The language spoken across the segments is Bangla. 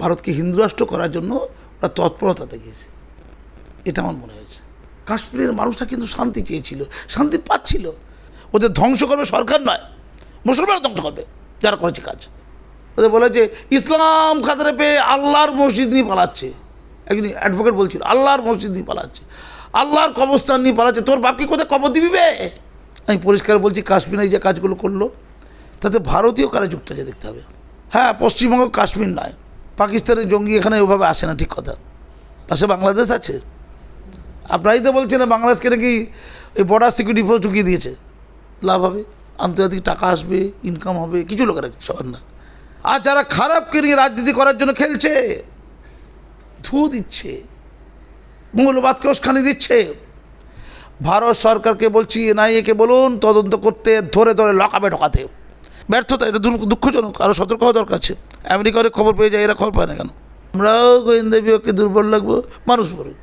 ভারতকে হিন্দু রাষ্ট্র করার জন্য ওরা তৎপরতা দেখিয়েছে। এটা আমার মনে হয়েছে। কাশ্মীরের মানুষটা কিন্তু শান্তি চেয়েছিল, শান্তি পাচ্ছিল। ওদের ধ্বংস করবে সরকার নয় মুসলমান ধ্বংস করবে, যারা করেছে কাজ। ওদের বলে যে, ইসলাম খাতারে পেয়ে আল্লাহর মসজিদ নিয়ে পালাচ্ছে। একজন অ্যাডভোকেট বলছিল, আল্লাহর মসজিদ নিয়ে পালাচ্ছে। আল্লাহর কবরস্থান নিয়ে পালাচ্ছে, তোর বাপকে কোথায় কবর দিবি বে? আমি পরিষ্কার বলছি, কাশ্মীরে যে কাজগুলো করল, তাতে ভারতীয় কারা যুক্ত আছে দেখতে হবে। হ্যাঁ পশ্চিমবঙ্গ কাশ্মীর নয় পাকিস্তানের জঙ্গি এখানে ওভাবে আসে না, ঠিক কথা। পাশে বাংলাদেশ আছে। আপনারাই তো বলছেন বাংলাদেশকে নাকি ওই বর্ডার সিকিউরিটি ফোর্স ঢুকিয়ে দিয়েছে। লাভ হবে, আন্তর্জাতিক টাকা আসবে ইনকাম হবে, কিছু লোকেরা সবার না। আর যারা খারাপকে নিয়ে রাজনীতি করার জন্য খেলছে, ধু দিচ্ছে মৌলবাদকে উস্কানি দিচ্ছে। ভারত সরকারকে বলছি এনআইএকে বলুন, তদন্ত করতে ধরে ধরে লকাবে ঢোকাতে। ব্যর্থতা, এটা দুঃখ- দুঃখজনক আরও সতর্ক হওয়া দরকার আছে। আমেরিকার খবর পেয়ে যায়, এরা খবর পায় না কেন? আমরাও গোয়েন্দা বিভাগকে দুর্বল লাগবো, মানুষ মরুক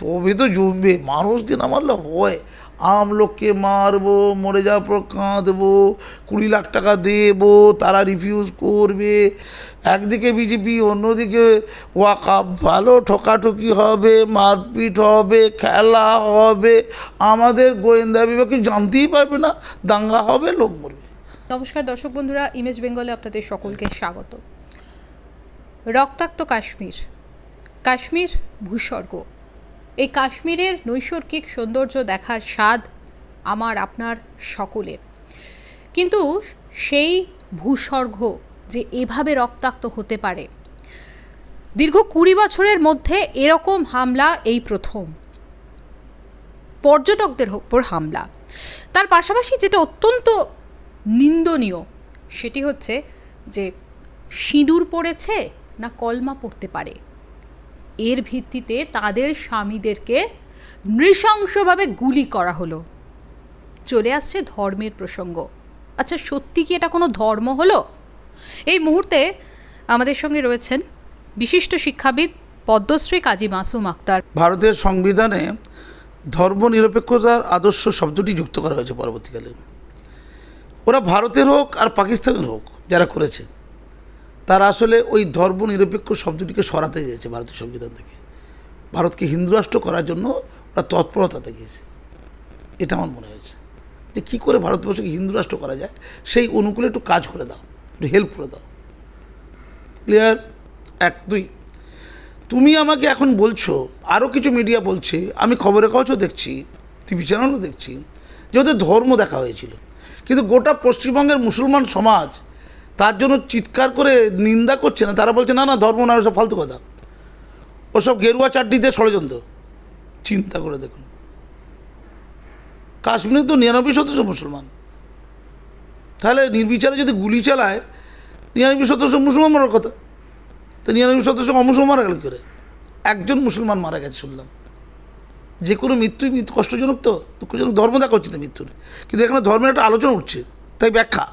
তবে তো জমবে মানুষকে না মারলে হয়। আম লোককে মারবো, মরে যাওয়ার পর কাঁদবো, কুড়ি লাখ টাকা দেবো, তারা রিফিউজ করবে। একদিকে বিজেপি, অন্যদিকে ওয়াকাপ। ভালো ঠকাঠকি হবে, মারপিট হবে, খেলা হবে। আমাদের গোয়েন্দা বিভাগ জানতেই পারবে না, দাঙ্গা হবে, লোক মরবে। নমস্কার দর্শক বন্ধুরা ইমেজ বেঙ্গলে আপনাদের সকলকে স্বাগত। রক্তাক্ত কাশ্মীর কাশ্মীর ভূস্বর্গ। এই কাশ্মীরের নৈসর্গিক সৌন্দর্য দেখার স্বাদ আমার, আপনার সকলের। কিন্তু সেই ভূস্বর্গ যে এভাবে রক্তাক্ত হতে পারে, দীর্ঘ কুড়ি বছরের মধ্যে এরকম হামলা এই প্রথম। পর্যটকদের ওপর হামলা। তার পাশাপাশি যেটা অত্যন্ত নিন্দনীয়। সেটি হচ্ছে যে, সিঁদুর পড়েছে না কলমা পড়তে পারে? এর ভিত্তিতে তাদের স্বামীদেরকে নৃশংসভাবে গুলি করা হলো। চলে আসছে ধর্মের প্রসঙ্গ। আচ্ছা সত্যি কি এটা কোনো ধর্ম হলো? এই মুহূর্তে আমাদের সঙ্গে রয়েছেন বিশিষ্ট শিক্ষাবিদ পদ্মশ্রী কাজী মাসুম আক্তার। ভারতের সংবিধানে ধর্মনিরপেক্ষতার আদর্শ শব্দটি যুক্ত করা হয়েছে পরবর্তীকালে। ওরা ভারতের হোক আর পাকিস্তানের হোক যারা করেছে, তারা আসলে ওই ধর্ম নিরপেক্ষ শব্দটিকে সরাতে চেয়েছে ভারতের সংবিধান থেকে। ভারতকে হিন্দু রাষ্ট্র করার জন্য ওরা তৎপরতা দেখিয়েছে। এটা আমার মনে হয়েছে। যে কী করে ভারতবর্ষকে হিন্দু রাষ্ট্র করা যায়, সেই অনুকূলে একটু কাজ করে দাও, একটু হেল্প করে দাও। ক্লিয়ার এক, দুই। তুমি আমাকে এখন বলছো আরও কিছু মিডিয়া বলছে, আমি খবরের কাগজও দেখছি টিভি চ্যানেলও দেখছি যে ওদের ধর্ম দেখা হয়েছিল। কিন্তু গোটা পশ্চিমবঙ্গের মুসলমান সমাজ তার জন্য চিৎকার করে নিন্দা করছে না। তারা বলছে, না না, ধর্ম না ওসব ফালতু কথা। ওসব গেরুয়া চাটনিতে ষড়যন্ত্র। চিন্তা করে দেখুন। কাশ্মীরে তো নিরানব্বই শতাংশ মুসলমান। তাহলে নির্বিচারে যদি গুলি চালায়, নিরানব্বই শতাংশ মুসলমান মারার কথা। তো নিরানব্বই শতাংশ অমুসলমান মারা গেল করে? একজন মুসলমান মারা গেছে, শুনলাম। যে কোনো মৃত্যুই মৃত্যু, কষ্টজনক তো, দুঃখজনক, ধর্ম দেখা না মৃত্যুর। কিন্তু এখানে ধর্মের একটা আলোচনা উঠছে, তাই ব্যাখ্যা।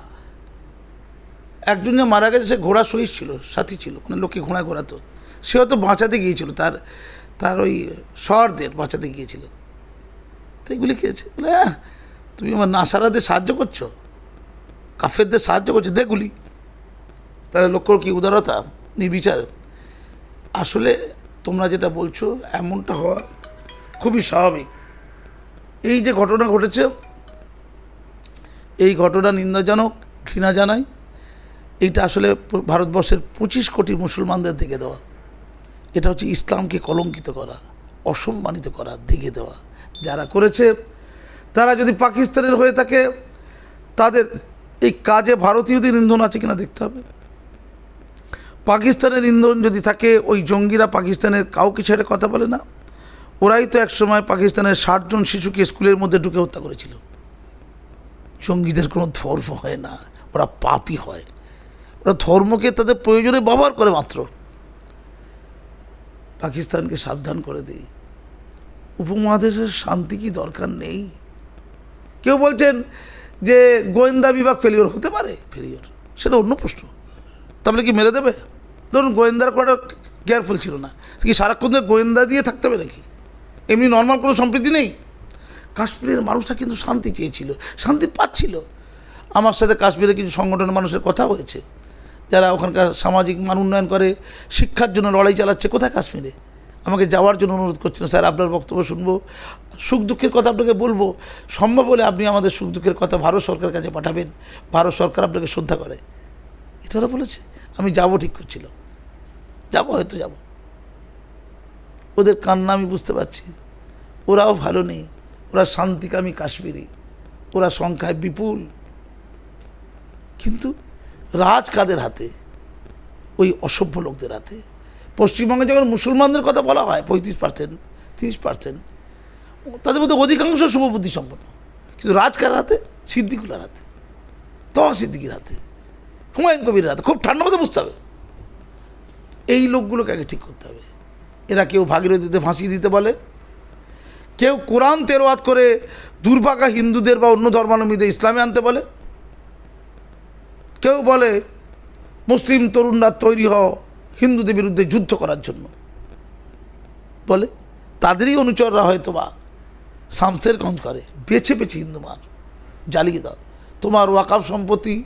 একজন যে মারা গেছে, সে ঘোড়া সহিস ছিল, সাথী ছিল মানে লোকে ঘোড়া ঘোরাতো। সে হয়তো বাঁচাতে গিয়েছিল, তার তার ওই শহরদের বাঁচাতে গিয়েছিল। তাই এগুলি খেয়েছে বলে হ্যাঁ তুমি আমার নাসারাদের সাহায্য করছ, কাফেরদের সাহায্য করছ, দেখগুলি। তাহলে লক্ষ্য কি উদারতা, নির্বিচার। আসলে তোমরা যেটা বলছো, এমনটা হওয়া খুবই স্বাভাবিক। এই যে ঘটনা ঘটেছে, এই ঘটনা নিন্দাজনক ঘৃণা জানাই। এইটা আসলে ভারতবর্ষের পঁচিশ কোটি মুসলমানদের দেখে দেওয়া। এটা হচ্ছে ইসলামকে কলঙ্কিত করা, অসম্মানিত করা দেখে দেওয়া। যারা করেছে, তারা যদি পাকিস্তানের হয়ে থাকে, তাদের এই কাজে ভারতীয়দের ইন্ধন আছে কিনা দেখতে হবে। পাকিস্তানের ইন্ধন যদি থাকে, ওই জঙ্গিরা পাকিস্তানের কাউকে ছেড়ে কথা বলে না। ওরাই তো একসময় পাকিস্তানের ষাটজন শিশুকে স্কুলের মধ্যে ঢুকে হত্যা করেছিল। জঙ্গিদের কোনো ধর্ম হয় না, ওরা পাপই হয়। ওরা ধর্মকে তাদের প্রয়োজনে ব্যবহার করে মাত্র। পাকিস্তানকে সাবধান করে দিই। উপমহাদেশের শান্তি কি দরকার নেই? কেউ বলছেন যে গোয়েন্দা বিভাগ ফেলিওর হতে পারে? ফেলিওর সেটা অন্য প্রশ্ন। তাহলে কি মেরে দেবে? ধরুন গোয়েন্দার কটা কেয়ারফুল ছিল না। কি সারাক্ষণ গোয়েন্দা দিয়ে থাকতে হবে নাকি? এমনি নর্মাল কোনো সম্প্রীতি নেই? কাশ্মীরের মানুষটা কিন্তু শান্তি চেয়েছিল, শান্তি পাচ্ছিল। আমার সাথে কাশ্মীরে কিছু সংগঠনের মানুষের কথা হয়েছে। যারা ওখানকার সামাজিক মান উন্নয়ন করে, শিক্ষার জন্য লড়াই চালাচ্ছে, কোথায় কাশ্মীরে? আমাকে যাওয়ার জন্য অনুরোধ করছেন স্যার, আপনার বক্তব্য শুনব। সুখ দুঃখের কথা আপনাকে বলব। সম্ভব হলে আপনি আমাদের সুখ দুঃখের কথা ভারত সরকারের কাছে পাঠাবেন। ভারত সরকার আপনাকে শ্রদ্ধা করে। এটা ওরা বলেছে। আমি যাব ঠিক করছিল। যাব, হয়তো যাব। ওদের কান্না আমি বুঝতে পারছি। ওরাও ভালো নেই। ওরা শান্তিকামী কাশ্মীরি। ওরা সংখ্যায় বিপুল। কিন্তু রাজ কাদের হাতে? ওই অসভ্য লোকদের হাতে। পশ্চিমবঙ্গে যখন মুসলমানদের কথা বলা হয়, পঁয়ত্রিশ পার্সেন্ট তিরিশ পার্সেন্ট তাদের মধ্যে অধিকাংশ শুভবুদ্ধি সম্পন্ন কিন্তু রাজ কার হাতে? সিদ্দিকুলার হাতে। তহা সিদ্দিকির হাতে। হুমায়ুন কবির হাতে। খুব ঠান্ডা মতো বুঝতে হবে। এই লোকগুলোকে আগে ঠিক করতে হবে। এরা কেউ ভাগীরথীতে ফাঁসি দিতে বলে। কেউ কোরআন তেরোয়াত করে দুর্ভাগা হিন্দুদের বা অন্য ধর্মাবলম্বীদের ইসলামে আনতে বলে। কেউ বলে, মুসলিম তরুণরা তৈরি হও হিন্দুদের বিরুদ্ধে যুদ্ধ করার জন্য। বলে। তাদেরই অনুচররা হয়তো বা শামসের গঞ্জ করে। বেছে বেছে হিন্দু মার। জ্বালিয়ে দাও। তোমার ওয়াকাফ সম্পত্তি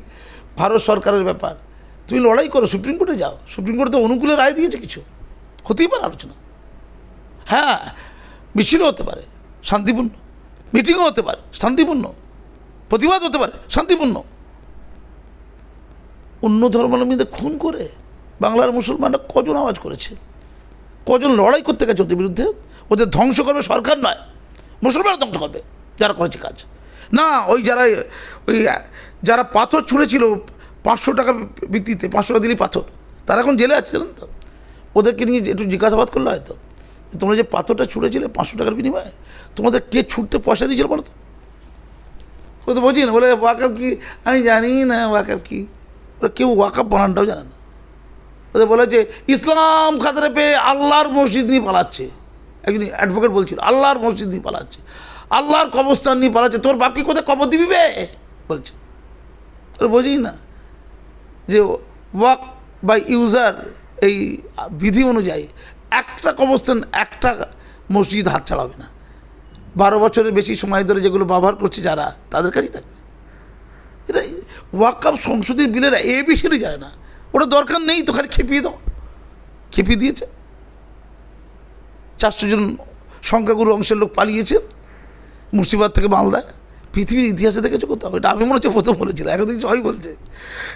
ভারত সরকারের ব্যাপার। তুমি লড়াই করো, সুপ্রিম কোর্টে যাও। সুপ্রিম কোর্টে তো অনুকূলে রায় দিয়েছে কিছু। হতেই পারে আলোচনা। হ্যাঁ মিছিলও হতে পারে, শান্তিপূর্ণ। মিটিংও হতে পারে, শান্তিপূর্ণ। প্রতিবাদ হতে পারে, শান্তিপূর্ণ। অন্য ধর্মাবলম্বীদের খুন করে বাংলার মুসলমানরা কজন আওয়াজ করেছে? কজন লড়াই করতে গেছে ওদের বিরুদ্ধে? ওদের ধ্বংস করবে সরকার নয়, মুসলমানরা ধ্বংস করবে, যারা করেছে কাজ। না, ওই যারা ওই, যারা পাথর ছুঁড়েছিল, পাঁচশো টাকা ভিত্তিতে পাঁচশো টাকা দিলেই পাথর, তারা এখন জেলে আছে, জানেন তো? ওদেরকে নিয়ে একটু জিজ্ঞাসাবাদ করলে হয়তো। তোমরা যে পাথরটা ছুঁড়েছিলে পাঁচশো টাকার বিনিময়ে, তোমাদের কে ছুটতে পয়সা দিয়েছিল বলো তো? ও তো বোঝি না বলে ওয়াকাপ কি? আমি জানি না ওয়াকাপ কি। ওরা কেউ ওয়াকাপ বানানটাও জানে না। ওদের বলে যে, ইসলাম খাতরে পেয়ে আল্লাহর মসজিদ নিয়ে পালাচ্ছে। একজন অ্যাডভোকেট বলছিল, আল্লাহর মসজিদ নিয়ে পালাচ্ছে। আল্লাহর কবরস্থান নিয়ে পালাচ্ছে। তোর বাপকে কোথায় কবর দিবি বে? বলছে। তোর বোঝি না যে ওয়াক বাই ইউজার এই বিধি অনুযায়ী একটা কবরস্থান, একটা মসজিদ হাত ছাড়াবে না। বারো বছরের বেশি সময় ধরে যেগুলো ব্যবহার করছে যারা, তাদের কাছেই থাকবে। এটা ওয়াকাপ সংসদীয় বিলেরা এ বিষয়টি যায় না। ওটা দরকার নেই তো খালি খেপিয়ে দাও। খেপিয়ে দিয়েছে। চারশো জন সংখ্যাগুরু অংশের লোক পালিয়েছে। মুর্শিদাবাদ থেকে মালদায়। পৃথিবীর ইতিহাসে দেখেছ কোথাও? এটা আমি মনে হচ্ছে প্রথম বলেছিলাম। এখন দেখছি সবাই বলছে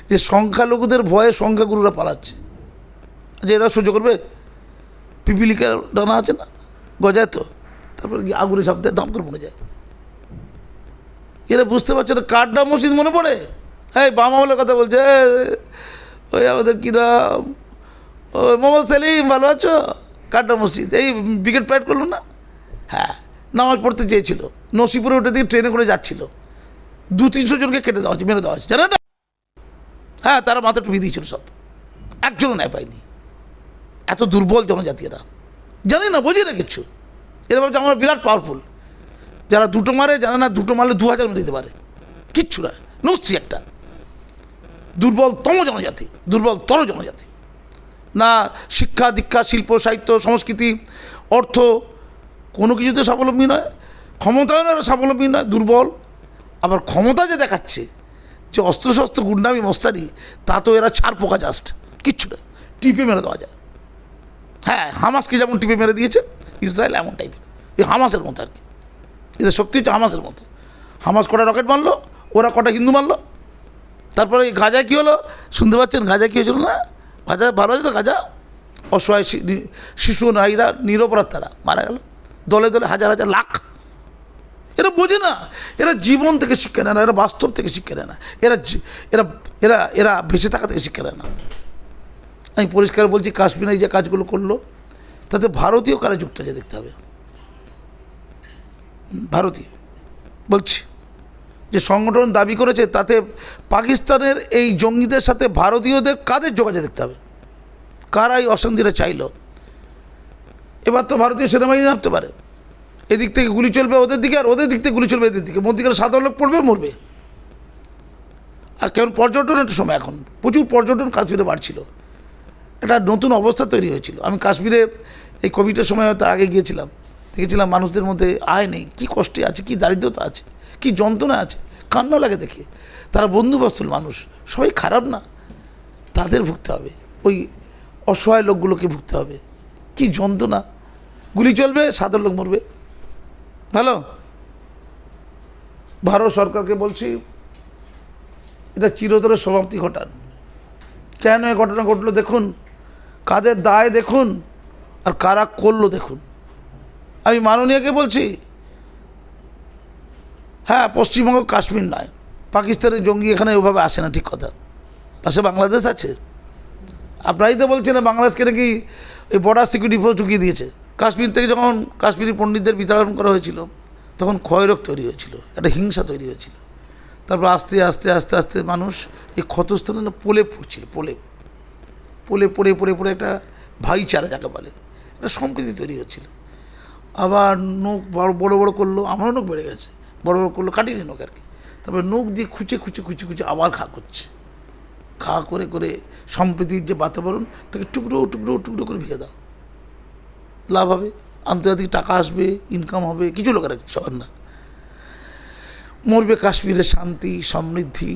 যে সংখ্যালঘুদের ভয়ে সংখ্যাগুরুরা পালাচ্ছে। যে এরা সহ্য করবে পিপিলিকার ডানা আছে না, গজায় তো, তারপরে আগুনে শব্দে দাম করে মনে যায়। এরা বুঝতে পারছে না নাম মসজিদ মনে পড়ে? হ্যাঁ বাম আমলের কথা বলছে ওই আমাদের কী নাম? ওই মোহাম্মদ সেলিম, ভালো আছো? কাড্ডা মসজিদ? এই বিকেট প্যাড করল না? হ্যাঁ নামাজ পড়তে চেয়েছিল, নসিপুরে উঠে দিয়ে ট্রেনে করে যাচ্ছিল। দু তিনশো জনকে কেটে দেওয়া হচ্ছে মেরে দেওয়া হচ্ছে জানেন হ্যাঁ তারা মাথা টুপি দিয়েছিল সব। একজনও ন্যায় পায়নি। এত দুর্বল জনজাতি এরা। জানি না, বোঝে না কিচ্ছু এরা ভাবছে আমরা বিরাট পাওয়ারফুল যারা দুটো মারে, জানে না, দুটো মারলে দু হাজার মেরে দিতে পারে। কিচ্ছু না নুসছি একটা। দুর্বলতম জনজাতি, দুর্বলতর জনজাতি। না, শিক্ষা, দীক্ষা, শিল্প, সাহিত্য, সংস্কৃতি, অর্থ, কোনো কিছুতে স্বাবলম্বী নয়। ক্ষমতায়নের স্বাবলম্বী নয়, দুর্বল। আবার ক্ষমতা যে দেখাচ্ছে, যে অস্ত্রশস্ত্র, গুন্ডামি, মস্তানি, তা তো এরা ছাড় পোকা জাস্ট কিচ্ছু না, টিপে মেরে দেওয়া যায়। হ্যাঁ হামাসকে যেমন টিপে মেরে দিয়েছে, ইসরায়েল এমন টাইপের এই হামাসের মতো আর কি। এদের শক্তি হচ্ছে হামাসের মতো। হামাস কটা রকেট মারলো, ওরা কটা হিন্দু মারলো। তারপরে এই গাজা কী হলো? শুনতে পাচ্ছেন? গাজা কী হয়েছিল না? গাজা ভালো আছে তো? গাজা? অসহায় শিশু নারীরা, নিরপরাধ তারা মারা গেল। দলে দলে হাজার হাজার লাখ। এরা বোঝে না। এরা জীবন থেকে শিক্ষা নেয় না, এরা বাস্তব থেকে শিক্ষা নেয় না। এরা এরা এরা এরা বেঁচে থাকা থেকে শিক্ষা নেয় না। আমি পরিষ্কার বলছি, কাশ্মীরে যে কাজগুলো করল, তাতে ভারতীয় কারা যুক্ত আছে দেখতে হবে। ভারতীয়। বলছি যে সংগঠন দাবি করেছে, তাতে পাকিস্তানের এই জঙ্গিদের সাথে ভারতীয়দের কাদের যোগাযোগ দেখতে হবে? কারা এই অশান্তিটা চাইলো। এবার তো ভারতীয় সেনাবাহিনী নামতে পারে। এদিক থেকে গুলি চলবে ওদের দিকে, আর ওদের দিক থেকে গুলি চলবে এদের দিকে। মধ্যিখানে সাধারণ লোক পড়বে, মরবে। আর কেমন পর্যটনের সময় এখন, প্রচুর পর্যটন কাশ্মীরে বাড়ছিল। একটা নতুন অবস্থা তৈরি হয়েছিল। আমি কাশ্মীরে এই কোভিডের সময় তার আগে গিয়েছিলাম। দেখেছিলাম মানুষদের মধ্যে আয় নেই, কী কষ্টে আছে, কী দারিদ্রতা আছে, কী যন্ত্রণা আছে, কান্না লাগে দেখে। তারা বন্ধুবস্তুল মানুষ, সবাই খারাপ না। তাদের ভুগতে হবে, ওই অসহায় লোকগুলোকে ভুগতে হবে। কি যন্ত্রণা। গুলি চলবে, সাধারণ লোক মরবে। ভালো? ভারত সরকারকে বলছি, এটা চিরতরের সমাপ্তি ঘটান। কেন এ ঘটনা ঘটলো? দেখুন কাদের দায় দেখুন আর কারা করল দেখুন। আমি মাননীয়কে বলছি হ্যাঁ পশ্চিমবঙ্গ কাশ্মীর নয় পাকিস্তানের জঙ্গি এখানে ওভাবে আসে না, ঠিক কথা। পাশে বাংলাদেশ আছে। আপনারাই তো বলছেন বাংলাদেশকে নাকি এই বর্ডার সিকিউরিটি ফোর্স ঢুকিয়ে দিয়েছে। কাশ্মীর থেকে যখন কাশ্মীরি পণ্ডিতদের বিতরণ করা হয়েছিল, তখন ক্ষয়রোগ তৈরি হয়েছিল, একটা হিংসা তৈরি হয়েছিল। তারপর আস্তে আস্তে আস্তে আস্তে মানুষ এই ক্ষতস্থানে পোলে পড়ছিল, পোলে। পোলে পড়ে পড়ে পড়ে একটা ভাইচারা যাকে বলে। একটা সম্প্রীতি তৈরি হচ্ছিল। আবার নখ বড় বড় বড় করল, আমারও নখ বেড়ে গেছে। বড় বড় করল, কাটিনি নখ আর কি। তারপরে নখ দিয়ে খুঁচে খুঁচে খুঁচে খুঁচে আবার খা করছে। খা করে করে সম্প্রীতির যে বাতাবরণ, তাকে টুকরো টুকরো টুকরো করে ভেঙে দাও। লাভ হবে, আন্তর্জাতিক টাকা আসবে ইনকাম হবে, কিছু লোকের সবার না। মরবে কাশ্মীরের শান্তি, সমৃদ্ধি,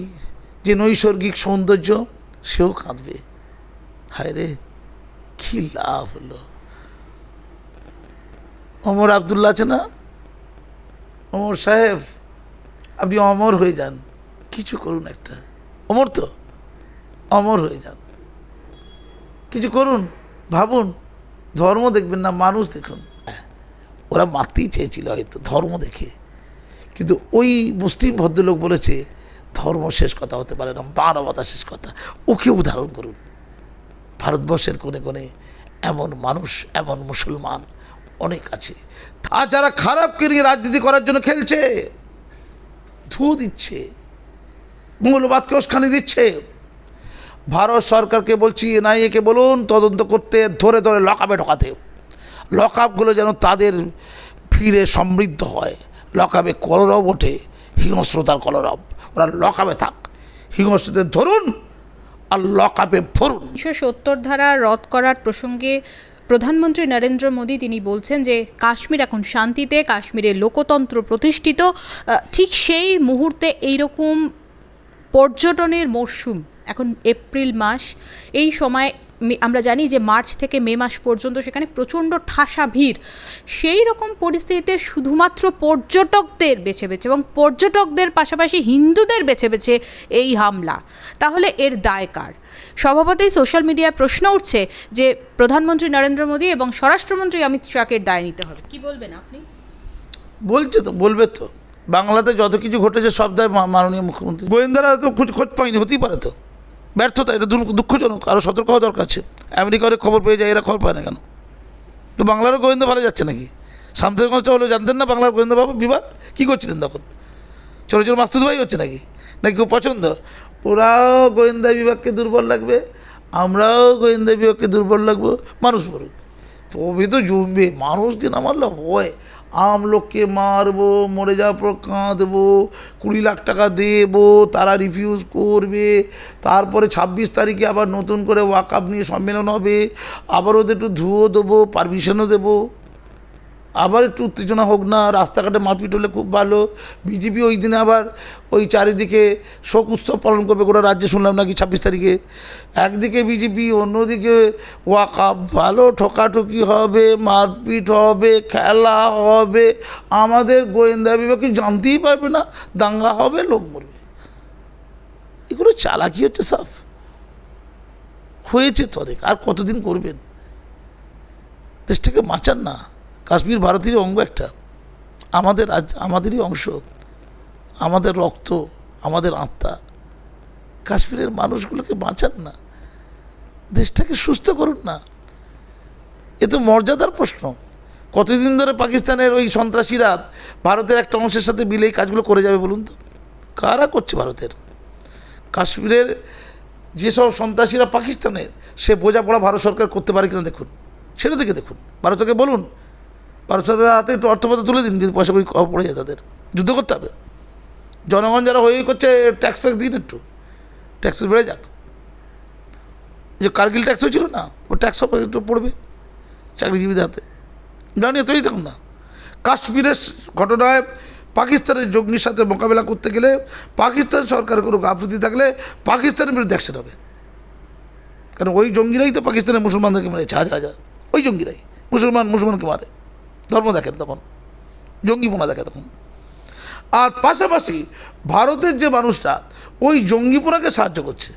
যে নৈসর্গিক সৌন্দর্য, সেও কাঁদবে। হায় রে কী লাভ হলো? অমর আবদুল্লা আছে না? অমর সাহেব, আপনি অমর হয়ে যান। কিছু করুন একটা। অমর তো? অমর হয়ে যান। কিছু করুন, ভাবুন। ধর্ম দেখবেন না, মানুষ দেখুন। ওরা মারতেই চেয়েছিল হয়তো, ধর্ম দেখে। কিন্তু ওই মুসলিম ভদ্রলোক বলেছে, ধর্ম শেষ কথা হতে পারে না, মানবতা শেষ কথা। ওকে উদাহরণ করুন। ভারতবর্ষের কোণে কোণে এমন মানুষ, এমন মুসলমান অনেক আছে। তা যারা খারাপকে নিয়ে রাজনীতি করার জন্য খেলছে ধুয়ো দিচ্ছে, মৌলবাদকে উস্কানি দিচ্ছে। ভারত সরকারকে বলছি, এনআইএকে বলুন, তদন্ত করতে, ধরে ধরে লকআপে ঢোকাতে। লকআপগুলো যেন তাদের ফিরে সমৃদ্ধ হয়। লকআপে কলরব ওঠে, হিংস্রতার কলরব। ওরা লকআপে থাক। হিংস্রদের ধরুন আর ভরুন। তিনশো সত্তর ধারা রদ করার প্রসঙ্গে প্রধানমন্ত্রী নরেন্দ্র মোদী তিনি বলছেন যে, কাশ্মীর এখন শান্তিতে কাশ্মীরের লোকতন্ত্র প্রতিষ্ঠিত ঠিক সেই মুহূর্তে এইরকম পর্যটনের মরশুম, এখন এপ্রিল মাস, এই সময় আমরা জানি যে মার্চ থেকে মে মাস পর্যন্ত সেখানে প্রচণ্ড ঠাসা ভিড়। সেই রকম পরিস্থিতিতে শুধুমাত্র পর্যটকদের বেছে বেছে এবং পর্যটকদের পাশাপাশি হিন্দুদের বেছে বেছে এই হামলা। তাহলে এর দায় কার? স্বভাবতই সোশ্যাল মিডিয়ায় প্রশ্ন উঠছে যে প্রধানমন্ত্রী নরেন্দ্র মোদী এবং স্বরাষ্ট্রমন্ত্রী অমিত শাহের দায় নিতে হবে। কি বলবেন আপনি? বলছে তো বলবে তো। বাংলাতে যত কিছু ঘটেছে সব দায় মাননীয় মুখ্যমন্ত্রী। গোয়েন্দারা তো খোঁজ খোঁজ পায়নি হতেই পারে তো। ব্যর্থতা, এটা দুঃখজনক আরও সতর্ক হওয়া দরকার আছে। আমেরিকার খবর পেয়ে যায়, এরা খবর পায় না কেন? তো বাংলারও গোয়েন্দা ভালো যাচ্ছে নাকি? শান্তিগঞ্জটা হলেও জানতেন না বাংলার গোয়েন্দা বাবু বিভাগ কী করছিলেন তখন? ছোটো ছোটো মাস্তুদ ভাই হচ্ছে নাকি? নাকি খুব পছন্দ? ওরাও গোয়েন্দা বিভাগকে দুর্বল লাগবে, আমরাও গোয়েন্দা বিভাগকে দুর্বল লাগবো, মানুষ মরুক তবে তো জমবে মানুষকে না মারলে হয়। আম লোককে মারবো, মরে যাওয়ার পর কাঁদবো, কুড়ি লাখ টাকা দেবো, তারা রিফিউজ করবে। তারপরে ছাব্বিশ তারিখে আবার নতুন করে ওয়াকআপ নিয়ে সম্মেলন হবে। আবার ওদের একটু ধুয়ো দেবো পারমিশনও দেবো। আবার একটু উত্তেজনা হোক না, রাস্তাঘাটে মারপিট হলে খুব ভালো। বিজেপি ওই দিনে আবার ওই চারিদিকে শোক উৎসব পালন করবে গোটা রাজ্যে, শুনলাম নাকি ছাব্বিশ তারিখে। একদিকে বিজেপি, অন্যদিকে ওয়াকাপ ভালো ঠকাঠকি হবে, মারপিট হবে, খেলা হবে। আমাদের গোয়েন্দা বিভাগ জানতেই পারবে না, দাঙ্গা হবে, লোক মরবে। এগুলো চালাকি হচ্ছে সব। হয়েছে তো অনেক, আর কতদিন করবেন? দেশটাকে বাঁচান না। কাশ্মীর ভারতেরই অঙ্গ একটা। আমাদের আজ আমাদেরই অংশ, আমাদের রক্ত, আমাদের আত্মা। কাশ্মীরের মানুষগুলোকে বাঁচান না, দেশটাকে সুস্থ করুন না। এ তো মর্যাদার প্রশ্ন। কতদিন ধরে পাকিস্তানের ওই সন্ত্রাসীরা ভারতের একটা অংশের সাথে মিলে কাজগুলো করে যাবে বলুন তো? কারা করছে ভারতের? কাশ্মীরের যেসব সন্ত্রাসীরা পাকিস্তানের, সে বোঝাপড়া ভারত সরকার করতে পারে কিনা দেখুন। সেটা দেখে দেখুন। ভারতকে বলুন সরকারের হাতে একটু অর্থপত্র তুলে দিন, কিন্তু পয়সা করি পড়ে যায় তাদের। যুদ্ধ করতে হবে। জনগণ যারা হয়ে করছে ট্যাক্স ফ্যাক্স দিন একটু। ট্যাক্স বেড়ে যাক। যে কার্গিল ট্যাক্স হয়েছিল না ও ট্যাক্স একটু পড়বে চাকরিজীবীদের হাতে। জানিয়ে তৈরি থাকুন না। কাশ্মীরের ঘটনায় পাকিস্তানের জঙ্গির সাথে মোকাবেলা করতে গেলে পাকিস্তান সরকারের কোনো গাফিলতি থাকলে পাকিস্তানের বিরুদ্ধে অ্যাকশন হবে। কারণ ওই জঙ্গিরাই তো পাকিস্তানের মুসলমানদেরকে মেরেছে, হাজার হাজার। ওই জঙ্গিরাই। মুসলমান, মুসলমানকে মারে। ধর্ম দেখেন তখন, জঙ্গিপোনা দেখে তখন। আর পাশাপাশি ভারতের যে মানুষটা, ওই জঙ্গিপোনাকে সাহায্য করছে।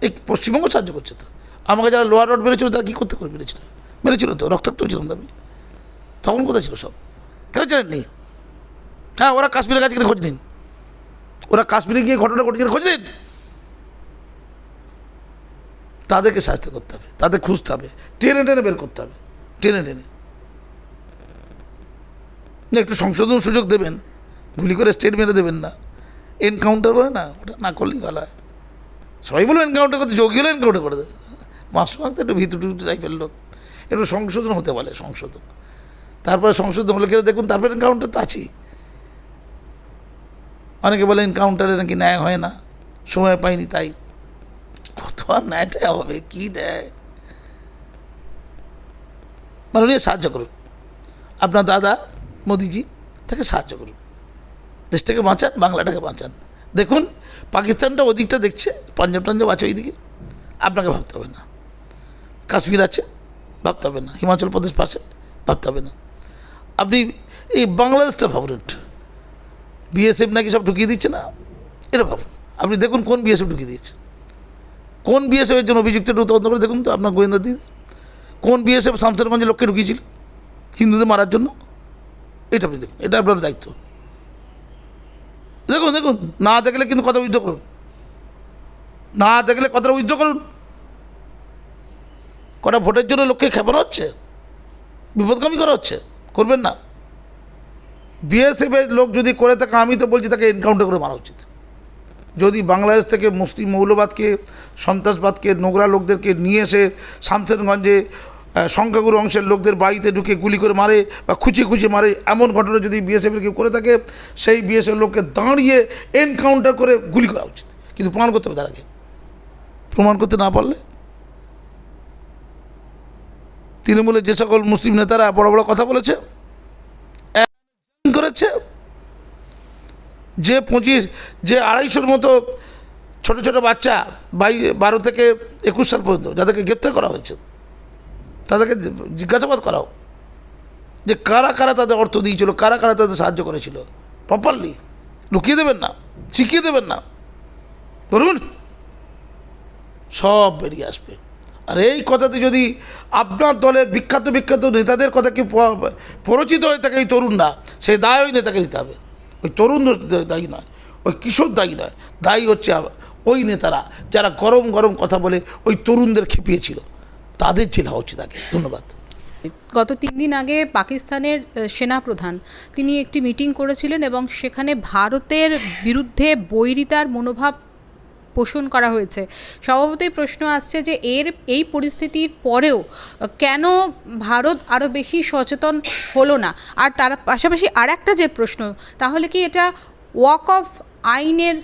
এই পশ্চিমবঙ্গ সাহায্য করছে তো। আমাকে যারা লোয়ার রোড মেরেছিল, তারা কী করতে করে মেরেছিল। মেরেছিল তো, রক্তাক্ত হয়েছিলাম আমি। তখন কোথায় ছিল সব? কেন জানেননি? হ্যাঁ ওরা কাশ্মীরের কাছে খোঁজ নিন। ওরা কাশ্মীরে গিয়ে ঘটনা ঘটেছে খোঁজ নিন। তাদেরকে সাহায্য করতে হবে, তাদের খুঁজতে হবে। টেনে টেনে বের করতে হবে। টেনে টেনে। একটু সংশোধন সুযোগ দেবেন। গুলি করে স্টেট মেরে দেবেন না। এনকাউন্টার করে না, ওটা না করলেই ভালো হয়। সবাই বলব এনকাউন্টার করতে, যোগী হলে এনকাউন্টার করে দেবে। মাস মাস তো একটু ভিতর টাইপের লোক। একটু সংশোধন হতে বলে, সংশোধন। তারপরে সংশোধন হলে কেউ দেখুন, তারপরে এনকাউন্টার তো আছেই। অনেকে বলে এনকাউন্টারে নাকি ন্যায় হয় না। সময় পাইনি তাই। কত আর ন্যায়টা হবে, কী ন্যায়? মাননীয় সাহায্য করুন। আপনার দাদা মোদিজি, তাকে সাহায্য করুন। দেশটাকে বাঁচান, বাংলাটাকে বাঁচান। দেখুন, পাকিস্তানটা ওদিকটা দেখছে, পাঞ্জাব টাঞ্জাব আছে ওইদিকে। আপনাকে ভাবতে হবে না। কাশ্মীর আছে, ভাবতে হবে না। হিমাচল প্রদেশ পাশে, ভাবতে হবে না। আপনি এই বাংলাদেশটা ভাবুন একটু। বিএসএফ নাকি সব ঢুকিয়ে দিচ্ছে না? এটা ভাবুন। আপনি দেখুন কোন বিএসএফ ঢুকিয়ে দিয়েছে। কোন বিএসএফের জন্য অভিযুক্ত তদন্ত করে দেখুন তো আপনার গোয়েন্দা দিদি। কোন বিএসএফ শামসারগঞ্জে লোককে ঢুকিয়েছিল হিন্দুদের মারার জন্য? এটা দেখুন, এটা আপনার দায়িত্ব। দেখুন দেখুন, না দেখলে কিন্তু কথা উইথড্র করুন। না দেখলে কথাটা উইথড্র করুন। কটা ভোটের জন্য লোককে খেপানো হচ্ছে? বিপদগামী করা হচ্ছে? করবেন না। বিএসএফের লোক যদি করে থাকে, আমি তো বলছি তাকে এনকাউন্টার করে মারা উচিত। যদি বাংলাদেশ থেকে মুসলিম মৌলবাদকে, সন্ত্রাসবাদকে, নোংরা লোকদেরকে নিয়ে এসে শামসেরগঞ্জে সংখ্যাগুরু অংশের লোকদের বাড়িতে ঢুকে গুলি করে মারে বা খুঁচিয়ে খুঁচিয়ে মারে। এমন ঘটনা যদি বিএসএফের কেউ করে থাকে, সেই বিএসএফ লোককে দাঁড়িয়ে এনকাউন্টার করে গুলি করা উচিত। কিন্তু প্রমাণ করতে হবে তার আগে। প্রমাণ করতে না পারলে? তৃণমূলের যে সকল মুসলিম নেতারা বড় বড় কথা বলেছে করেছে, যে পঁচিশ, যে আড়াইশোর মতো ছোট ছোট বাচ্চা বাই বারো থেকে একুশ সাল পর্যন্ত যাদেরকে গ্রেপ্তার করা হয়েছে তাদেরকে জিজ্ঞাসাবাদ করাও। যে কারা কারা তাদের অর্থ দিয়েছিল, কারা কারা তাদের সাহায্য করেছিল। প্রপারলি লুকিয়ে দেবেন না শিখিয়ে দেবেন না। বলুন সব বেরিয়ে আসবে। আর এই কথাতে যদি আপনার দলের বিখ্যাত বিখ্যাত নেতাদের কথা কি পরিচিত হয়ে থাকে, এই তরুণরা সেই দায় ওই নেতাকে নিতে হবে। ওই তরুণ দায়ী নয়, ওই কিশোর দায়ী নয়। দায়ী হচ্ছে ওই নেতারা যারা গরম গরম কথা বলে ওই তরুণদের খেপিয়েছিল। তাদের জেলা উচিত আগে ধন্যবাদ। গত তিন দিন আগে পাকিস্তানের সেনাপ্রধান তিনি একটি মিটিং করেছিলেন এবং সেখানে ভারতের বিরুদ্ধে বৈরিতার মনোভাব পোষণ করা হয়েছে। স্বভাবতই প্রশ্ন আসছে যে এর এই পরিস্থিতির পরেও কেন ভারত আরও বেশি সচেতন হলো না? আর তার পাশাপাশি আর একটা যে প্রশ্ন তাহলে কি এটা ওয়াক অফ আইনের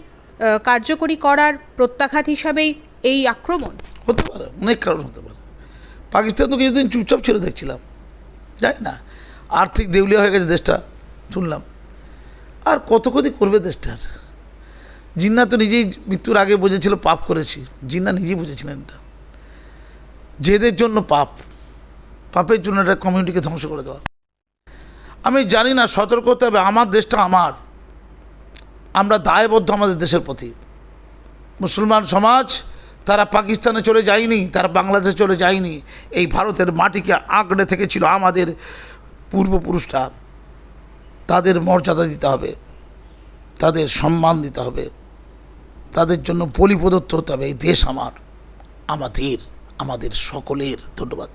কার্যকরী করার প্রত্যাঘাত হিসাবেই এই আক্রমণ? হতে পারে অনেক কারণ হতে পারে। পাকিস্তান তো কিছুদিন চুপচাপ ছিল দেখছিলাম। যাই না, আর্থিক দেউলিয়া হয়ে গেছে দেশটা, শুনলাম। আর কত ক্ষতি করবে দেশটার? জিন্না তো নিজেই মৃত্যুর আগে বুঝেছিল, পাপ করেছি। জিন্না নিজেই বুঝেছিলেন এটা। জেদের জন্য পাপ। পাপের জন্য একটা কমিউনিটিকে ধ্বংস করে দেওয়া। আমি জানি না, সতর্ক হতে হবে, আমার দেশটা আমার। আমরা দায়বদ্ধ আমাদের দেশের প্রতি। মুসলমান সমাজ তারা পাকিস্তানে চলে যায়নি, তারা বাংলাদেশে চলে যায়নি। এই ভারতের মাটিকে আঁকড়ে থেকেছিল আমাদের পূর্বপুরুষরা। তাদের মর্যাদা দিতে হবে, তাদের সম্মান দিতে হবে, তাদের জন্য বলি প্রদত্ত হতে হবে। এই দেশ আমার, আমাদের আমাদের সকলের ধন্যবাদ।